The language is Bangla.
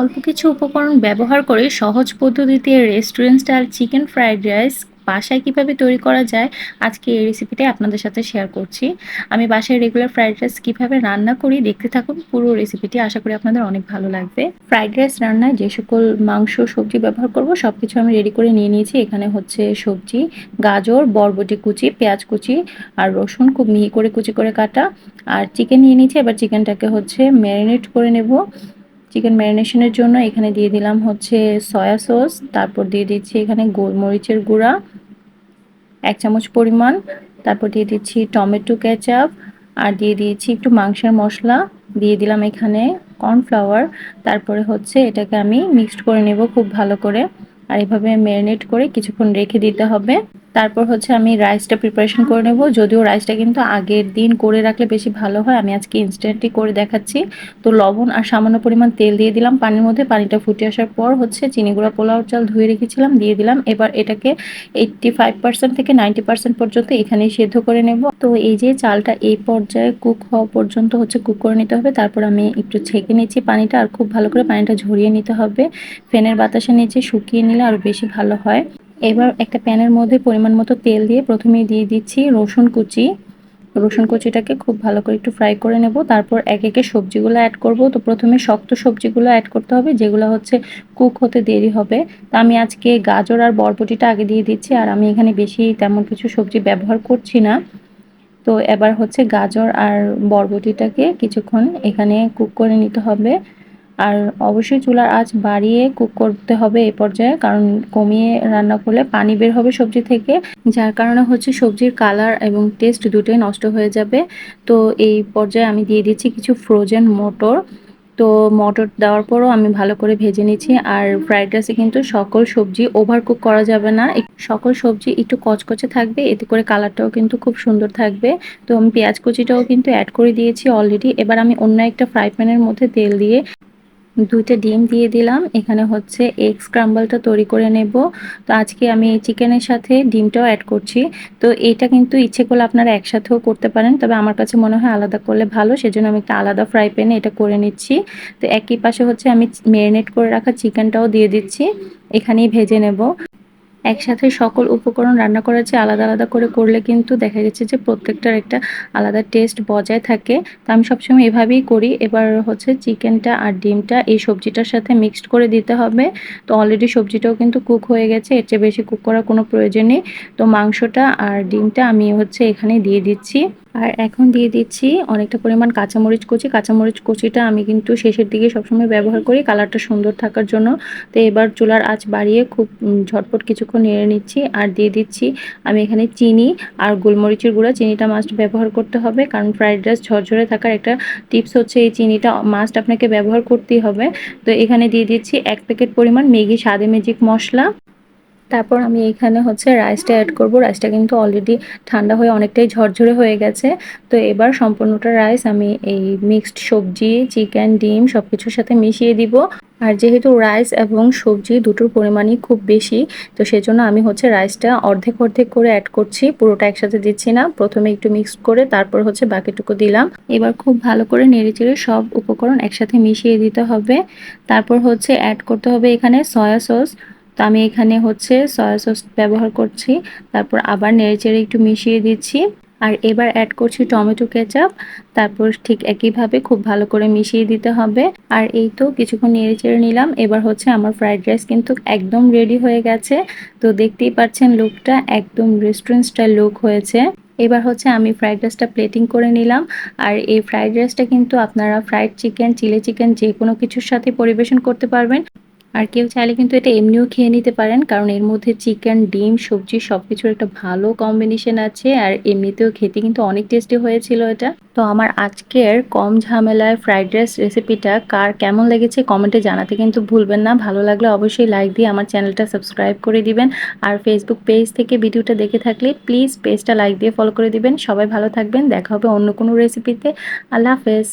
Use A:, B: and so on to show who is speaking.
A: অল্প কিছু উপকরণ ব্যবহার করে সহজ পদ্ধতিতে restaurant style chicken fried rice বাসায় কীভাবে তৈরি করা যায়, আজকে এই রেসিপিটাই আপনাদের সাথে শেয়ার করছি। আমি বাসায় রেগুলার ফ্রাইড রাইস কীভাবে রান্না করি দেখতে থাকুন, পুরো রেসিপিটি আশা করি আপনাদের অনেক ভালো লাগবে। ফ্রাইড রাইস রান্নায় যে সকল মাংস, সবজি ব্যবহার করব সব কিছু আমি রেডি করে নিয়ে নিয়েছি। এখানে হচ্ছে সবজি, গাজর, বরবটি কুচি, পেঁয়াজ কুচি আর রসুন খুব মিহি করে কুচি করে কাটা। আর চিকেন নিয়ে নিয়েছি, এবার চিকেনটাকে হচ্ছে ম্যারিনেট করে নেব। চিকেন ম্যারিনেশনের জন্য এখানে দিয়ে দিলাম হচ্ছে সয়া সস, তারপর দিয়ে দিচ্ছি এখানে গোলমরিচের গুঁড়া, এক চামচ পরিমাণ, তারপর দিয়ে দিচ্ছি টমেটো কেচাপ, আর দিয়ে দিয়েছি একটু মাংসের মশলা, দিয়ে দিলাম এখানে কর্নফ্লাওয়ার, তারপরে হচ্ছে এটাকে আমি মিক্সড করে নেব খুব ভালো করে, আর এভাবে ম্যারিনেট করে কিছুক্ষণ রেখে দিতে হবে। তারপর হচ্ছে আমি রাইসটা প্রিপারেশন করে নেব। যদিও রাইসটা কিন্তু আগের দিন করে রাখলে বেশি ভালো হয়, আমি আজকে ইনস্ট্যান্টলি করে দেখাচ্ছি। তো লবণ আর সামান্য পরিমাণ তেল দিয়ে দিলাম পানির মধ্যে। পানিটা ফুটে আসার পর হচ্ছে চিনি গুঁড়া, পোলাও চাল ধুয়ে রেখেছিলাম, দিয়ে দিলাম। এবার এটাকে এইট্টি ফাইভ পার্সেন্ট থেকে নাইনটি পার্সেন্ট পর্যন্ত এখানেই সেদ্ধ করে নেব। তো এই যে চালটা এই পর্যায়ে কুক হওয়া পর্যন্ত হচ্ছে কুক করে নিতে হবে। তারপর আমি একটু ছেঁকে নিচ্ছি পানিটা, আর খুব ভালো করে পানিটা ঝরিয়ে নিতে হবে। ফ্যানের বাতাসে নিচে শুকিয়ে নিলে আরও বেশি ভালো হয়। এবার একটা প্যানের মধ্যে পরিমাণ মতো তেল দিয়ে প্রথমে দিয়ে দিচ্ছি রসুন কুচি। রসুন কুচিটাকে খুব ভালো করে একটু ফ্রাই করে নেব। তারপর এক একে সবজিগুলো অ্যাড করব। তো প্রথমে শক্ত সবজিগুলো অ্যাড করতে হবে, যেগুলো হচ্ছে কুক হতে দেরি হবে। তা আমি আজকে গাজর আর বরবটিটা আগে দিয়ে দিচ্ছি, আর আমি এখানে বেশি তেমন কিছু সবজি ব্যবহার করছি না। তো এবার হচ্ছে গাজর আর বরবটিটাকে কিছুক্ষণ এখানে কুক করে নিতে হবে। আর অবশ্যই চুলার আঁচ বাড়িয়ে কুক করতে হবে এ পর্যায়ে, কারণ কমিয়ে রান্না করলে পানি বের হবে সবজি থেকে, যার কারণে হচ্ছে সবজির কালার এবং টেস্ট দুটোই নষ্ট হয়ে যাবে। তো এই পর্যায়ে আমি দিয়ে দিচ্ছি কিছু ফ্রোজেন মটর। তো মটর দেওয়ার পরও আমি ভালো করে ভেজে নিচ্ছি, আর ফ্রাইড রাইসে কিন্তু সকল সবজি ওভার কুক করা যাবে না। সকল সবজি একটু কচকচে থাকবে, এতে করে কালারটাও কিন্তু খুব সুন্দর থাকবে। তো আমি পেঁয়াজ কুচিটাও কিন্তু অ্যাড করে দিয়েছি অলরেডি এবার আমি অন্য একটা ফ্রাই প্যানের মধ্যে তেল দিয়ে দুইটা ডিম দিয়ে দিলাম। এখানে হচ্ছে এগ স্ক্রাম্বলটা তৈরি করে নেব। তো আজকে আমি এই চিকেনের সাথে ডিমটাও অ্যাড করছি। তো এটা কিন্তু ইচ্ছে করলে আপনারা একসাথেও করতে পারেন। তবে আমার কাছে মনে হয় আলাদা করলে ভালো। সেজন্য আমি একটা আলাদা ফ্রাই প্যানে এটা করে নিচ্ছি। তো একই পাশে হচ্ছে আমি ম্যারিনেট করে রাখা চিকেনটাও দিয়ে দিচ্ছি। এখানেই ভেজে নেব। একসাথে সকল উপকরণ রান্না করার চেয়ে আলাদা আলাদা করে করলে কিন্তু দেখা গেছে যে প্রত্যেকটার একটা আলাদা টেস্ট বজায় থাকে। তো আমি সবসময় এভাবেই করি। এবার হচ্ছে চিকেনটা আর ডিমটা এই সবজিটার সাথে মিক্সড করে দিতে হবে। তো অলরেডি সবজিটাও কিন্তু কুক হয়ে গেছে। এর চেয়ে বেশি কুক করার কোনো প্রয়োজন নেই। তো মাংসটা আর ডিমটা আমি হচ্ছে এখানে দিয়ে দিচ্ছি। আর এখন দিয়ে দিচ্ছি অনেকটা পরিমাণ কাঁচামরিচ কুচি। কাঁচামরিচ কুচিটা আমি কিন্তু শেষের দিকে সবসময় ব্যবহার করি, কালারটা সুন্দর থাকার জন্য। তো এবার চুলার আঁচ বাড়িয়ে খুব ঝটপট কিছুক্ষণ নেড়ে নিচ্ছি আর দিয়ে দিচ্ছি আমি এখানে চিনি আর গোলমরিচের গুঁড়া। চিনিটা মাস্ট ব্যবহার করতে হবে কারণ ফ্রাইড রাইস ঝরঝরে থাকার একটা টিপস হচ্ছে এই চিনিটা মাস্ট আপনাকে ব্যবহার করতেই হবে। তো এখানে দিয়ে দিচ্ছি এক প্যাকেট পরিমাণ ম্যাগি স্বাদে ম্যাজিক মশলা। তারপর আমি এখানে হচ্ছে রাইসটা অ্যাড করব। রাইসটা কিন্তু অলরেডি ঠান্ডা হয়ে অনেকটাই ঝরঝরে হয়ে গেছে। তো এবার সম্পূর্ণটা রাইস আমি এই মিক্সড সবজি চিকেন ডিম সব কিছুর সাথে মিশিয়ে দিব। আর যেহেতু রাইস এবং সবজি দুটোর পরিমাণই খুব বেশি, তো সেজন্য আমি হচ্ছে রাইসটা অর্ধেক অর্ধেক করে অ্যাড করছি। পুরোটা একসাথে দিচ্ছি না। প্রথমে একটু মিক্স করে তারপর হচ্ছে বাকিটুকু দিলাম। এবার খুব ভালো করে নেড়ে চেড়ে সব উপকরণ একসাথে মিশিয়ে দিতে হবে। তারপর হচ্ছে অ্যাড করতে হবে এখানে সয়া সস তো আমি এখানে হচ্ছে সয়া সস ব্যবহার করছি, তারপর আবার নেড়েচেড়ে একটু মিশিয়ে দিচ্ছি, আর এবার অ্যাড করছি টমেটো কেচাপ, তারপর ঠিক একইভাবে খুব ভালো করে মিশিয়ে দিতে হবে, আর এই তো কিছুক্ষণ নেড়ে চেড়ে নিলাম, এবার হচ্ছে আমার ফ্রাইড রাইস কিন্তু একদম রেডি হয়ে গেছে, তো দেখতেই পাচ্ছেন লুকটা একদম রেস্টুরেন্ট স্টাইল লুক হয়েছে, এবার হচ্ছে আমি ফ্রাইড রাইসটা প্লেটিং করে নিলাম, আর এই ফ্রাইড রাইসটা কিন্তু আপনারা ফ্রাইড চিকেন চিলি চিকেন যে কোনো কিছুর সাথে পরিবেশন করতে পারবেন আর কেউ চাইলে কিন্তু এটা এমনিও খেয়ে নিতে পারেন, কারণ এর মধ্যে চিকেন ডিম, সবজি সব কিছুর একটা ভালো কম্বিনেশন আছে আর এমনিতেও খেতে কিন্তু অনেক টেস্টি হয়েছিল এটা। তো আমার আজকের কম ঝামেলায় ফ্রাইড রাইস রেসিপিটা কার কেমন লেগেছে কমেন্টে জানাতে কিন্তু ভুলবেন না। ভালো লাগলে অবশ্যই লাইক দিয়ে আমার চ্যানেলটা সাবস্ক্রাইব করে দিবেন। আর ফেসবুক পেজ থেকে ভিডিওটা দেখে থাকলে প্লিজ পেজটা লাইক দিয়ে ফলো করে দিবেন। সবাই ভালো থাকবেন, দেখা হবে অন্য কোনো রেসিপিতে আল্লাহ হাফেজ।